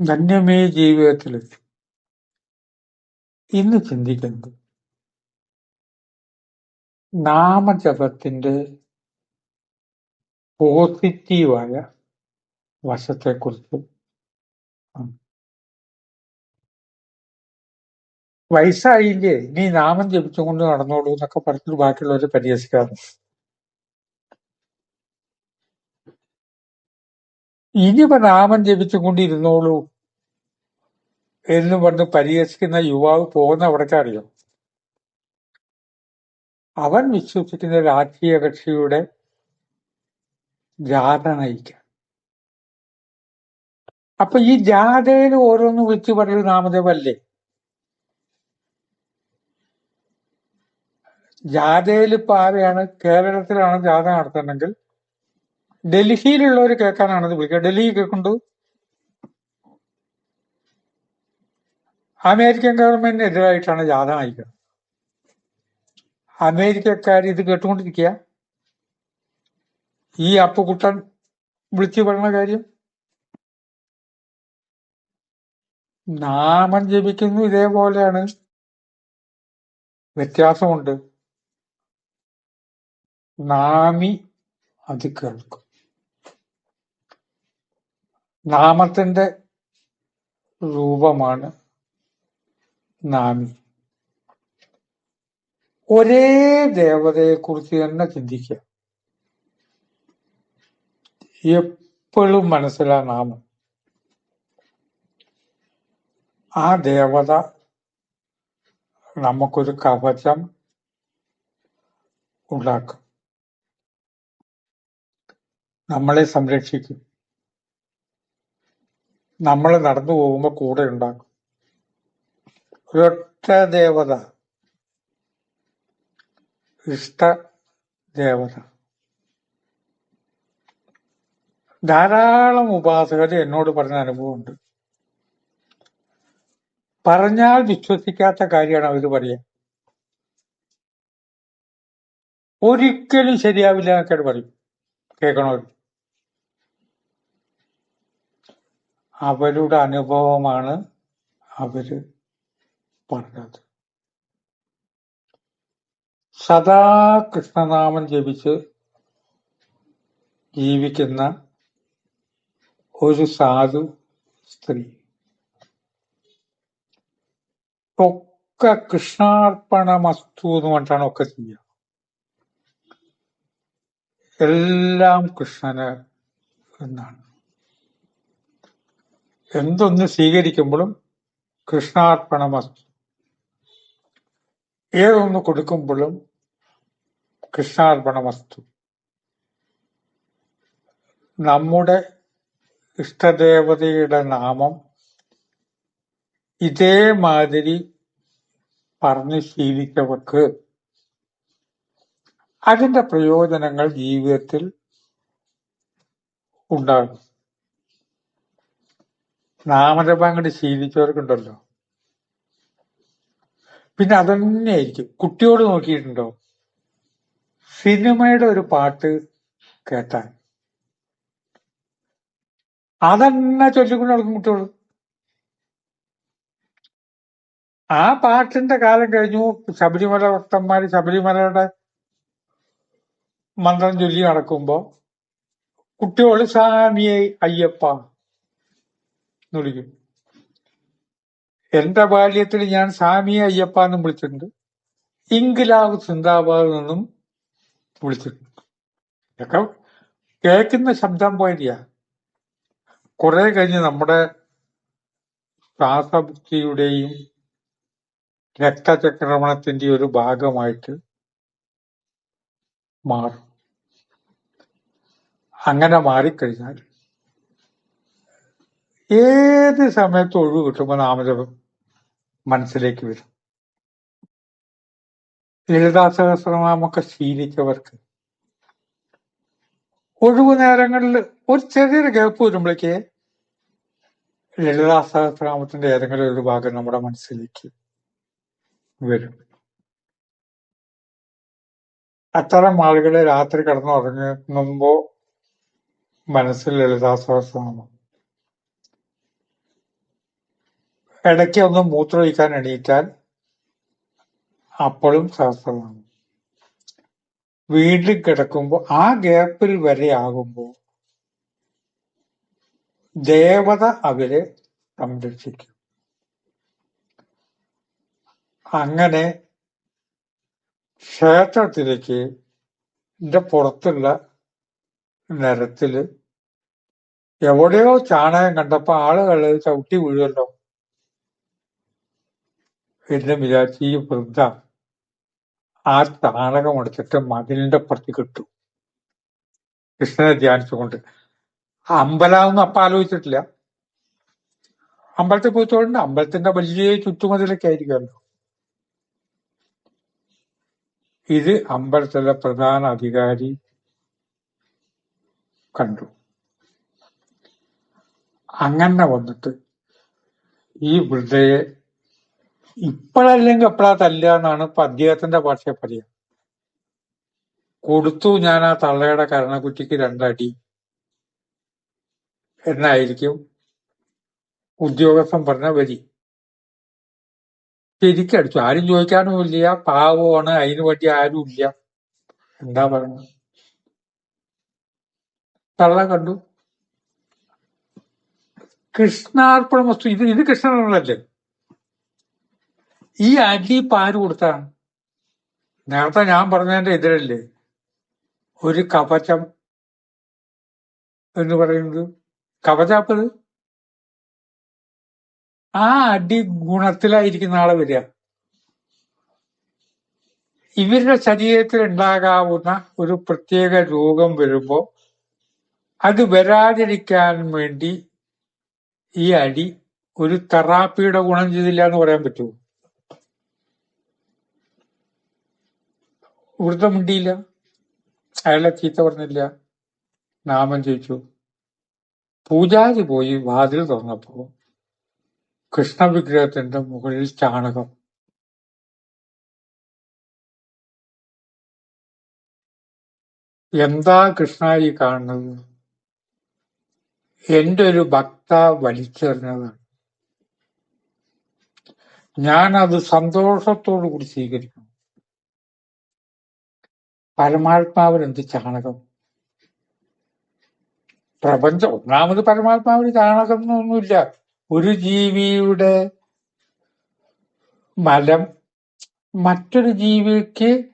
ധന്യമേ ജീവിതത്തിലെത്തി ഇന്ന് ചിന്തിക്കുന്നത് നാമജപത്തിന്റെ പോസിറ്റീവായ വശത്തെക്കുറിച്ച്. വയസ്സായില്ലേ? നീ നാമം ജപിച്ചുകൊണ്ട് നടന്നോളൂ എന്നൊക്കെ പറഞ്ഞിട്ട് ബാക്കിയുള്ളവരെ പരിഹസിക്കാറുണ്ട്. ഇനിയിപ്പോ നാമം ജപിച്ചുകൊണ്ടിരുന്നോളൂ എന്ന് പറഞ്ഞ് പരിഹസിക്കുന്ന യുവാവ് പോകുന്ന അവിടേക്ക് അറിയാം? അവൻ വിശ്വസിക്കുന്ന രാഷ്ട്രീയ കക്ഷിയുടെ ജാഥ നയിക്കാൻ അപ്പൊ ഈ ജാഥയിൽ ഓരോന്ന് വിളിച്ചു പറയൽ നാമദേവല്ലേ? ജാഥയിൽ ഇപ്പൊ ആരെയാണ്? കേരളത്തിലാണ് ജാഥ നടത്തുന്നെങ്കിൽ ഡൽഹിയിലുള്ളവർ കേൾക്കാനാണ് ഇത് വിളിക്കുക. ഡൽഹി കേൾക്കുന്നുണ്ട്? അമേരിക്കൻ ഗവൺമെന്റിനെതിരായിട്ടാണ് ജാഥ നയിക്കുന്നത് അമേരിക്കക്കാർ ഇത് കേട്ടുകൊണ്ടിരിക്കുക. ഈ അപ്പുകുട്ടൻ വിളിച്ചു പറയുന്ന കാര്യം. നാമം ജപിക്കുന്നു ഇതേപോലെയാണ്. വ്യത്യാസമുണ്ട്. നാമി അത് കേൾക്കും. നാമത്തിന്റെ രൂപമാണ് നാമി. ഒരേ ദേവതയെ കുറിച്ച് തന്നെ ചിന്തിക്കുക. എപ്പോഴും മനസ്സിലാ നാമം. ആ ദേവത നമുക്കൊരു കവചം ഉണ്ടാക്കും. നമ്മളെ സംരക്ഷിക്കും. നമ്മൾ നടന്നു പോകുമ്പോൾ കൂടെ ഉണ്ടാക്കും. ഒരൊറ്റ ദേവത. ഇഷ്ട ദേവത. ധാരാളം ഉപാസകർ എന്നോട് പറഞ്ഞ അനുഭവമുണ്ട്. പറഞ്ഞാൽ വിശ്വസിക്കാത്ത കാര്യമാണ് അവർ പറയുക ഒരിക്കലും ശരിയാവില്ല എന്നൊക്കെ പറയും. കേൾക്കണവർ അവരുടെ അനുഭവമാണ് അവർ പറഞ്ഞത്. സദാ കൃഷ്ണനാമം ജപിച്ച് ജീവിക്കുന്ന ഒരു സാധു സ്ത്രീ. ഒക്കെ കൃഷ്ണാർപ്പണമസ്തു എന്ന് പറഞ്ഞിട്ടാണ് ഒക്കെ ചെയ്യുക. എല്ലാം കൃഷ്ണന് എന്നാണ്. എന്തൊന്ന് സ്വീകരിക്കുമ്പോഴും കൃഷ്ണാർപ്പണമസ്തു ഏതൊന്ന് കൊടുക്കുമ്പോഴും കൃഷ്ണാർപ്പണമസ്തു നമ്മുടെ ഇഷ്ടദേവതയുടെ നാമം ഇതേമാതിരി പറഞ്ഞ് ശീലിച്ചവർക്ക് അതിന്റെ പ്രയോജനങ്ങൾ ജീവിതത്തിൽ ഉണ്ടാകും. നാമജപം അങ്ങോട്ട് ശീലിച്ചവർക്കുണ്ടല്ലോ. പിന്നെ അതന്നെ അതന്നെയായിരിക്കും കുട്ടിയോട് നോക്കിയിട്ടുണ്ടോ? സിനിമയുടെ ഒരു പാട്ട് കേട്ടാൽ. അതന്നെ ചൊല്ലിക്കൊണ്ട് നടക്കും കുട്ടികൾ ആ പാട്ടിന്റെ കാലം കഴിഞ്ഞു. ശബരിമല ഭക്തന്മാര് ശബരിമലയുടെ മന്ത്രം ചൊല്ലി നടക്കുമ്പോ കുട്ടികൾ സ്വാമിയെ അയ്യപ്പ എന്ന് വിളിക്കും. എന്റെ ബാല്യത്തിൽ ഞാൻ സ്വാമി അയ്യപ്പ എന്നും വിളിച്ചിട്ടുണ്ട്. ഇംഗ്ലാവ് സിന്ദാബാദ് എന്നും വിളിച്ചിട്ടുണ്ട്. ഇതൊക്കെ കേൾക്കുന്ന ശബ്ദം പോയിട്ടില്ല കുറെ കഴിഞ്ഞ് നമ്മുടെ ശ്വാസബുദ്ധിയുടെയും രക്തചക്രമണത്തിന്റെ ഒരു ഭാഗമായിട്ട് മാറും. അങ്ങനെ മാറിക്കഴിഞ്ഞാൽ ഏത് സമയത്ത് ഒഴിവ് കിട്ടുമ്പോൾ നാമജപം മനസ്സിലേക്ക് വരും? ലളിതാ സഹസ്രനാമൊക്കെ ശീലിച്ചവർക്ക്. ഒഴിവു നേരങ്ങളിൽ ഒരു ചെറിയൊരു ഗ്യാപ്പ് വരുമ്പോഴേക്ക് ലളിതാ സഹസ്രനാമത്തിന്റെ ഏതെങ്കിലും ഒരു ഭാഗം നമ്മുടെ മനസ്സിലേക്ക് വരും. അത്തരം ആളുകളെ രാത്രി കിടന്നുറങ്ങുമ്പോ മനസ്സിൽ ലളിതാ സഹസ്രനാമം ഇടയ്ക്ക് ഒന്ന് മൂത്രമൊഴിക്കാൻ എണീറ്റാൽ അപ്പോഴും സഹസ്രമാണ് വീട്ടിൽ കിടക്കുമ്പോൾ ആ ഗ്യാപ്പിൽ വരെ ആകുമ്പോൾ ദേവത അവരെ സംരക്ഷിക്കും. അങ്ങനെ ക്ഷേത്രത്തിലേക്ക് ഇതിന്റെ പുറത്തുള്ള നിരത്തിൽ എവിടെയോ ചാണകം കണ്ടപ്പോ ആളുകൾ ചവിട്ടി വീഴുമല്ലോ. എന്ന് വിചാരിച്ച് ഈ വൃദ്ധ ആ ചാണകം എടുത്തിട്ട് മതിലിന്റെ പുറത്ത് കിട്ടു കൃഷ്ണനെ ധ്യാനിച്ചുകൊണ്ട്. അമ്പലാവൊന്നും അപ്പ ആലോചിച്ചിട്ടില്ല. അമ്പലത്തിൽ പോയിട്ടുണ്ട് അമ്പലത്തിന്റെ വലിയ ചുറ്റുമതിലൊക്കെ ആയിരിക്കുമല്ലോ. ഇത് അമ്പലത്തിലെ പ്രധാന അധികാരി കണ്ടു. അങ്ങനെ വന്നിട്ട് ഈ വൃദ്ധയെ ഇപ്പോഴല്ലെങ്കിൽ എപ്പോഴാ തല്ലുക എന്നാണ് ഇപ്പൊ അദ്ദേഹത്തിന്റെ ഭാഷയെ പറയാ കൊടുത്തു ഞാൻ ആ തള്ളയുടെ കരണക്കുറ്റിക്ക് രണ്ടടി എന്നായിരിക്കും ഉദ്യോഗസ്ഥൻ പറഞ്ഞ വരി. ശരിക്കടിച്ചു ആരും ചോദിക്കാനും ഇല്ല. പാവമാണ്. അതിനു വേണ്ടി ആരും ഇല്ല. എന്താ പറയുന്നത്? തള്ള കണ്ടു. കൃഷ്ണാർപ്പണ വസ്തു. ഇത് ഇത് കൃഷ്ണനല്ലേ ഈ അടി ഇപ്പൊ ആര് കൊടുത്താണ്? നേരത്തെ ഞാൻ പറഞ്ഞതിന്റെ എതിരല്ലേ? ഒരു കവചം എന്ന് പറയുന്നത്. കവചാപ്പത്? ആ അടി ഗുണത്തിലായിരിക്കുന്ന ആളെ വരിക. ഇവരുടെ ശരീരത്തിൽ ഉണ്ടാകാവുന്ന ഒരു പ്രത്യേക രോഗം വരുമ്പോ അത് വരാതിരിക്കാൻ വേണ്ടി ഈ അടി ഒരു തെറാപ്പിയുടെ ഗുണം ചെയ്തില്ല എന്ന് പറയാൻ പറ്റുമോ? വൃദ്ധം മിണ്ടിയില്ല. അയാളെ ചീത്ത പറഞ്ഞില്ല. നാമം ചോദിച്ചു പൂജാരി പോയി വാതിൽ തുറന്നപ്പോ കൃഷ്ണവിഗ്രഹത്തിന്റെ മുകളിൽ ചാണകം. എന്താ കൃഷ്ണ ഈ കാണുന്നത്? എന്റെ ഒരു ഭക്ത വലിച്ചെറിഞ്ഞതാണ്. ഞാൻ അത് സന്തോഷത്തോടു കൂടി സ്വീകരിക്കണം പരമാത്മാവിന് എന്ത് ചാണകം? പ്രപഞ്ചം ഒന്നാമത് പരമാത്മാവിന് ചാണകം എന്നൊന്നുമില്ല. ഒരു ജീവിയുടെ മലം മറ്റൊരു ജീവിക്ക്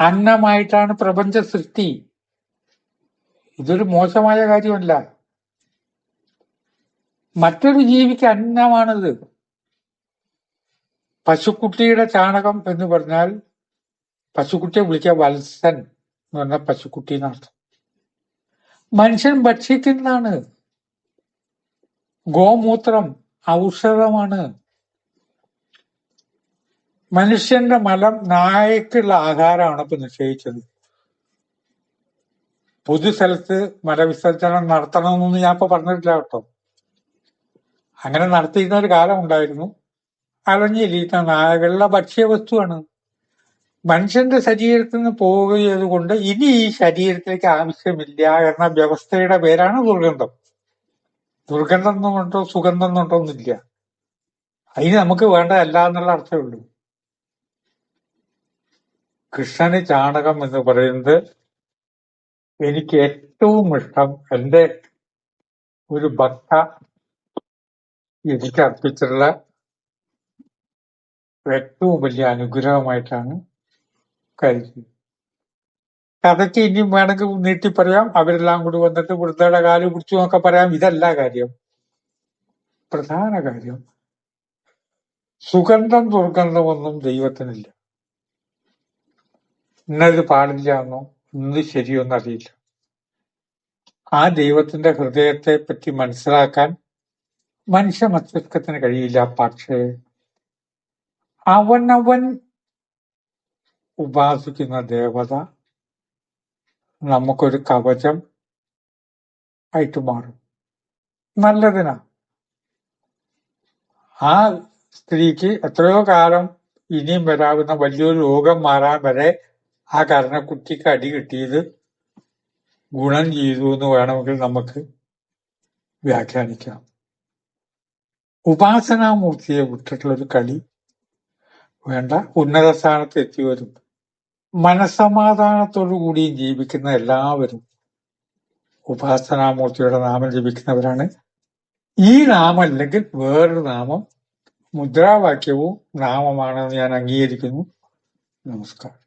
അന്നമായിട്ടാണ് പ്രപഞ്ച സൃഷ്ടി. ഇതൊരു മോശമായ കാര്യമല്ല. മറ്റൊരു ജീവിക്ക് അന്നമാണിത്. പശുക്കുട്ടിയുടെ ചാണകം എന്ന് പറഞ്ഞാൽ പശുക്കുട്ടിയെ വിളിക്കുക വത്സൻ എന്ന് പറഞ്ഞാൽ പശുക്കുട്ടി എന്നർത്ഥം മനുഷ്യൻ ഭക്ഷിക്കുന്നതാണ്. ഗോമൂത്രം ഔഷധമാണ്. മനുഷ്യന്റെ മലം നായക്കുള്ള ആഹാരമാണ് ഇപ്പൊ നിശ്ചയിച്ചത്. പൊതുസ്ഥലത്ത് മലവിസർജനം നടത്തണമെന്നൊന്നും ഞാൻ ഇപ്പൊ പറഞ്ഞിട്ടില്ല കേട്ടോ. അങ്ങനെ നടത്തിയിരുന്ന ഒരു കാലം ഉണ്ടായിരുന്നു. അലഞ്ഞിരിക്കുന്ന നായകളുടെ ഭക്ഷ്യവസ്തുവാണ് മനുഷ്യന്റെ ശരീരത്തിൽ നിന്ന് പോവുകയത് കൊണ്ട് ഇനി ഈ ശരീരത്തിലേക്ക് ആവശ്യമില്ല എന്ന വ്യവസ്ഥയുടെ പേരാണ് ദുർഗന്ധം. ദുർഗന്ധം എന്നുണ്ടോ സുഗന്ധം എന്നുണ്ടോ ഒന്നുമില്ല അതിന് നമുക്ക് വേണ്ടതല്ല എന്നുള്ള അർത്ഥമേ ഉള്ളൂ. കൃഷ്ണന് ചാണകം എന്ന് പറയുന്നത് എനിക്ക് ഏറ്റവും ഇഷ്ടം എന്റെ ഒരു ഭക്ത എനിക്ക് അർപ്പിച്ചിട്ടുള്ള ഏറ്റവും വലിയ അനുഗ്രഹമായിട്ടാണ് കരുതുന്നത് കഥയ്ക്ക് ഇനിയും വേണമെങ്കിൽ നീട്ടി പറയാം. അവരെല്ലാം കൂടി വന്നിട്ട് വൃദ്ധയുടെ കാൽ പിടിച്ചു എന്നൊക്കെ പറയാം. ഇതല്ല കാര്യം. പ്രധാന കാര്യം സുഗന്ധം ദുർഗന്ധമൊന്നും ദൈവത്തിനില്ല. ഇന്നത് പാടില്ല എന്നോ ഇന്ന് ശരിയൊന്നും അറിയില്ല. ആ ദൈവത്തിന്റെ ഹൃദയത്തെ പറ്റി മനസ്സിലാക്കാൻ മനുഷ്യ മസ്തിഷ്കത്തിന് കഴിയില്ല. പക്ഷേ അവനവൻ ഉപാസിക്കുന്ന ദേവത നമുക്കൊരു കവചം ആയിട്ട് മാറും. നല്ലതിനാ. ആ സ്ത്രീക്ക് എത്രയോ കാലം ഇനിയും വരാവുന്ന വലിയൊരു രോഗം മാറാൻ വരെ ആ കരണക്കുട്ടിക്ക് അടി കിട്ടിയത് ഗുണം ചെയ്തു എന്ന് വേണമെങ്കിൽ നമുക്ക് വ്യാഖ്യാനിക്കാം. ഉപാസനാമൂർത്തിയെ വിട്ടിട്ടുള്ളൊരു കളി വേണ്ട. ഉന്നത സ്ഥാനത്ത് എത്തിയവരും മനസമാധാനത്തോടു കൂടിയും ജീവിക്കുന്ന എല്ലാവരും ഉപാസനാമൂർത്തിയുടെ നാമം ജപിക്കുന്നവരാണ്. ഈ നാമം അല്ലെങ്കിൽ വേറൊരു നാമം മുദ്രാവാക്യവും നാമമാണെന്ന് ഞാൻ അംഗീകരിക്കുന്നു. നമസ്കാരം.